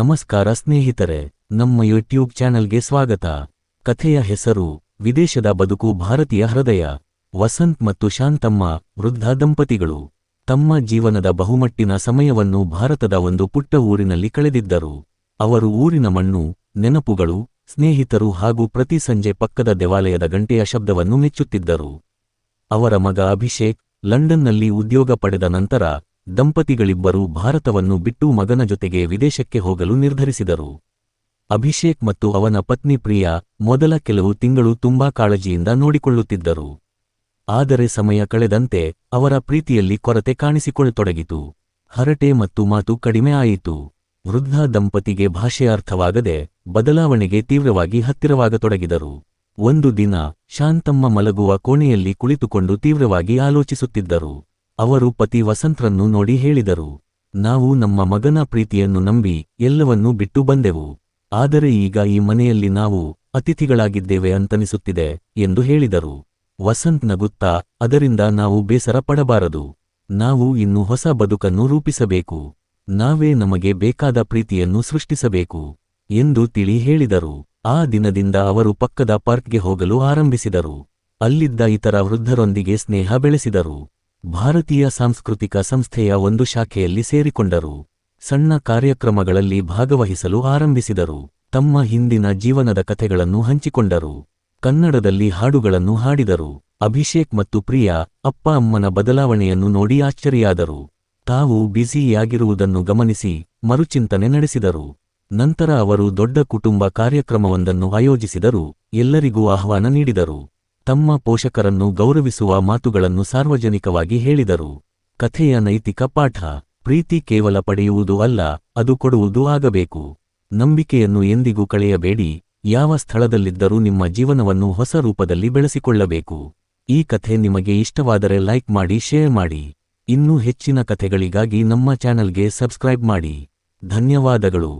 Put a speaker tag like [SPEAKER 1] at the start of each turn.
[SPEAKER 1] ನಮಸ್ಕಾರ ಸ್ನೇಹಿತರೆ, ನಮ್ಮ ಯೂಟ್ಯೂಬ್ ಚಾನೆಲ್ಗೆ ಸ್ವಾಗತ. ಕಥೆಯ ಹೆಸರು, ವಿದೇಶದ ಬದುಕು ಭಾರತೀಯ ಹೃದಯ. ವಸಂತ್ ಮತ್ತು ಶಾಂತಮ್ಮ, ವೃದ್ಧ ದಂಪತಿಗಳು. ತಮ್ಮ ಜೀವನದ ಬಹುಮಟ್ಟಿನ ಸಮಯವನ್ನು ಭಾರತದ ಒಂದು ಪುಟ್ಟ ಊರಿನಲ್ಲಿ ಕಳೆದಿದ್ದರು. ಅವರು ಊರಿನ ಮಣ್ಣು, ನೆನಪುಗಳು, ಸ್ನೇಹಿತರು ಹಾಗೂ ಪ್ರತಿ ಸಂಜೆ ಪಕ್ಕದ ದೇವಾಲಯದ ಗಂಟೆಯ ಶಬ್ದವನ್ನು ಮೆಚ್ಚುತ್ತಿದ್ದರು. ಅವರ ಮಗ ಅಭಿಷೇಕ್, ಲಂಡನ್ನಲ್ಲಿ ಉದ್ಯೋಗ ಪಡೆದ ನಂತರ ದಂಪತಿಗಳಿಬ್ಬರೂ ಭಾರತವನ್ನು ಬಿಟ್ಟು ಮಗನ ಜೊತೆಗೆ ವಿದೇಶಕ್ಕೆ ಹೋಗಲು ನಿರ್ಧರಿಸಿದರು. ಅಭಿಷೇಕ್ ಮತ್ತು ಅವನ ಪತ್ನಿ ಪ್ರಿಯಾ ಮೊದಲ ಕೆಲವು ತಿಂಗಳು ತುಂಬಾ ಕಾಳಜಿಯಿಂದ ನೋಡಿಕೊಳ್ಳುತ್ತಿದ್ದರು. ಆದರೆ ಸಮಯ ಕಳೆದಂತೆ ಅವರ ಪ್ರೀತಿಯಲ್ಲಿ ಕೊರತೆ ಕಾಣಿಸಿಕೊಳ್ಳತೊಡಗಿತು. ಹರಟೆ ಮತ್ತು ಮಾತು ಕಡಿಮೆ ಆಯಿತು. ವೃದ್ಧ ದಂಪತಿಗೆ ಭಾಷೆ ಅರ್ಥವಾಗದೆ ಬದಲಾವಣೆಗೆ ತೀವ್ರವಾಗಿ ಹತ್ತಿರವಾಗತೊಡಗಿದರು. ಒಂದು ದಿನ ಶಾಂತಮ್ಮ ಮಲಗುವ ಕೋಣೆಯಲ್ಲಿ ಕುಳಿತುಕೊಂಡು ತೀವ್ರವಾಗಿ ಆಲೋಚಿಸುತ್ತಿದ್ದರು. ಅವರು ಪತಿ ವಸಂತ್ರನ್ನು ನೋಡಿ ಹೇಳಿದರು. ನಾವು ನಮ್ಮ ಮಗನ ಪ್ರೀತಿಯನ್ನು ನಂಬಿ ಎಲ್ಲವನ್ನೂ ಬಿಟ್ಟು ಬಂದೆವು. ಆದರೆ ಈಗ ಈ ಮನೆಯಲ್ಲಿ ನಾವು ಅತಿಥಿಗಳಾಗಿದ್ದೇವೆ ಅಂತನಿಸುತ್ತಿದೆ ಎಂದು ಹೇಳಿದರು. ವಸಂತ್ ನಗುತ್ತಾ, ಅದರಿಂದ ನಾವು ಬೇಸರ ಪಡಬಾರದು. ನಾವು ಇನ್ನು ಹೊಸ ಬದುಕನ್ನು ರೂಪಿಸಬೇಕು. ನಾವೇ ನಮಗೆ ಬೇಕಾದ ಪ್ರೀತಿಯನ್ನು ಸೃಷ್ಟಿಸಬೇಕು ಎಂದು ತಿಳಿ ಹೇಳಿದರು. ಆ ದಿನದಿಂದ ಅವರು ಪಕ್ಕದ ಪಾರ್ಕ್ಗೆ ಹೋಗಲು ಆರಂಭಿಸಿದರು. ಅಲ್ಲಿದ್ದ ಇತರ ವೃದ್ಧರೊಂದಿಗೆ ಸ್ನೇಹ ಬೆಳೆಸಿದರು. ಭಾರತೀಯ ಸಾಂಸ್ಕೃತಿಕ ಸಂಸ್ಥೆಯ ಒಂದು ಶಾಖೆಯಲ್ಲಿ ಸೇರಿಕೊಂಡರು. ಸಣ್ಣ ಕಾರ್ಯಕ್ರಮಗಳಲ್ಲಿ ಭಾಗವಹಿಸಲು ಆರಂಭಿಸಿದರು. ತಮ್ಮ ಹಿಂದಿನ ಜೀವನದ ಕಥೆಗಳನ್ನು ಹಂಚಿಕೊಂಡರು. ಕನ್ನಡದಲ್ಲಿ ಹಾಡುಗಳನ್ನು ಹಾಡಿದರು. ಅಭಿಷೇಕ್ ಮತ್ತು ಪ್ರಿಯಾ, ಅಪ್ಪ ಅಮ್ಮನ ಬದಲಾವಣೆಯನ್ನು ನೋಡಿ ಆಶ್ಚರ್ಯಾದರು ತಾವು ಬ್ಯುಸಿಯಾಗಿರುವುದನ್ನು ಗಮನಿಸಿ ಮರುಚಿಂತನೆ ನಡೆಸಿದರು. ನಂತರ ಅವರು ದೊಡ್ಡ ಕುಟುಂಬ ಕಾರ್ಯಕ್ರಮವೊಂದನ್ನು ಆಯೋಜಿಸಿದರು. ಎಲ್ಲರಿಗೂ ಆಹ್ವಾನ ನೀಡಿದರು. ತಮ್ಮ ಪೋಷಕರನ್ನು ಗೌರವಿಸುವ ಮಾತುಗಳನ್ನು ಸಾರ್ವಜನಿಕವಾಗಿ ಹೇಳಿದರು. ಕಥೆಯ ನೈತಿಕ ಪಾಠ, ಪ್ರೀತಿ ಕೇವಲ ಪಡೆಯುವುದು ಅಲ್ಲ, ಅದು ಕೊಡುವುದು ಆಗಬೇಕು. ನಂಬಿಕೆಯನ್ನು ಎಂದಿಗೂ ಕಳೆಯಬೇಡಿ, ಯಾವ ಸ್ಥಳದಲ್ಲಿದ್ದರೂ ನಿಮ್ಮ ಜೀವನವನ್ನು ಹೊಸ ರೂಪದಲ್ಲಿ ಬೆಳೆಸಿಕೊಳ್ಳಬೇಕು. ಈ ಕಥೆ ನಿಮಗೆ ಇಷ್ಟವಾದರೆ ಲೈಕ್ ಮಾಡಿ, ಶೇರ್ ಮಾಡಿ. ಇನ್ನೂ ಹೆಚ್ಚಿನ ಕಥೆಗಳಿಗಾಗಿ ನಮ್ಮ ಚಾನೆಲ್ಗೆ ಸಬ್ಸ್ಕ್ರೈಬ್ ಮಾಡಿ. ಧನ್ಯವಾದಗಳು.